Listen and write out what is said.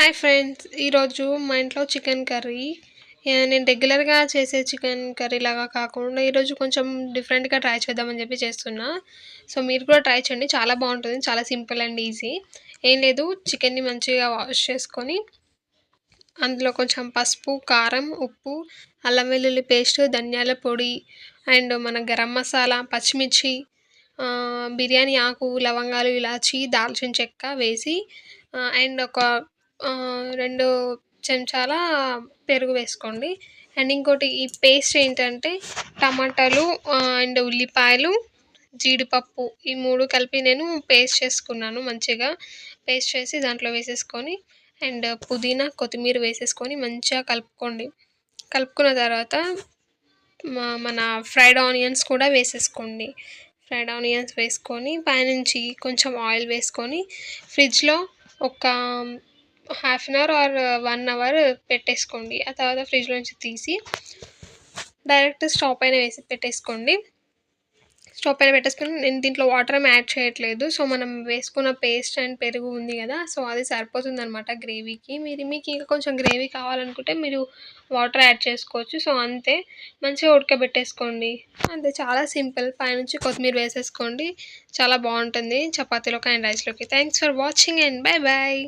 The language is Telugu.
హాయ్ ఫ్రెండ్స్ ఈరోజు మా ఇంట్లో చికెన్ కర్రీ. నేను రెగ్యులర్గా చేసే చికెన్ కర్రీ లాగా కాకుండా ఈరోజు కొంచెం డిఫరెంట్గా ట్రై చేద్దామని చెప్పి చేస్తున్నా. సో మీరు కూడా ట్రై చేయండి. చాలా బాగుంటుంది చాలా సింపుల్ అండ్ ఈజీ. ఏం లేదు చికెన్ని మంచిగా వాష్ చేసుకొని అందులో కొంచెం పసుపు కారం ఉప్పు అల్లం వెల్లుల్లి పేస్ట్ ధనియాల పొడి అండ్ మన గరం మసాలా పచ్చిమిర్చి బిర్యానీ ఆకు లవంగాలు ఇలాచి దాల్చిన చెక్క వేసి అండ్ ఒక రెండు చెంచాల పెరుగు వేసుకోండి. అండ్ ఇంకోటి ఈ పేస్ట్ ఏంటంటే టమాటాలు అండ్ ఉల్లిపాయలు జీడిపప్పు ఈ మూడు కలిపి నేను పేస్ట్ చేసుకున్నాను మంచిగా. పేస్ట్ చేసి దాంట్లో వేసేసుకొని అండ్ పుదీనా కొత్తిమీర వేసేసుకొని మంచిగా కలుపుకోండి. కలుపుకున్న తర్వాత మన ఫ్రైడ్ ఆనియన్స్ కూడా వేసేసుకోండి. ఫ్రైడ్ ఆనియన్స్ వేసుకొని పైనుంచి కొంచెం ఆయిల్ వేసుకొని ఫ్రిడ్జ్లో ఒక half an hour or one hour పెట్టేసుకోండి. ఆ తర్వాత ఫ్రిడ్జ్లో నుంచి తీసి డైరెక్ట్ స్టవ్ పైన వేసి పెట్టేసుకోండి. స్టవ్ పైన పెట్టేసుకొని నేను దీంట్లో వాటర్ ఏమి యాడ్ చేయట్లేదు. సో మనం వేసుకున్న పేస్ట్ అండ్ పెరుగు ఉంది కదా సో అది సరిపోతుంది అనమాట గ్రేవీకి. మీరు మీకు ఇంకా కొంచెం గ్రేవీ కావాలనుకుంటే మీరు వాటర్ యాడ్ చేసుకోవచ్చు. సో అంతే మంచిగా ఉడకబెట్టేసుకోండి. అంతే చాలా సింపుల్. పైనుంచి కొత్తిమీర వేసేసుకోండి. చాలా బాగుంటుంది చపాతీలోకి అండ్ రైస్లోకి. Thanks for watching and bye bye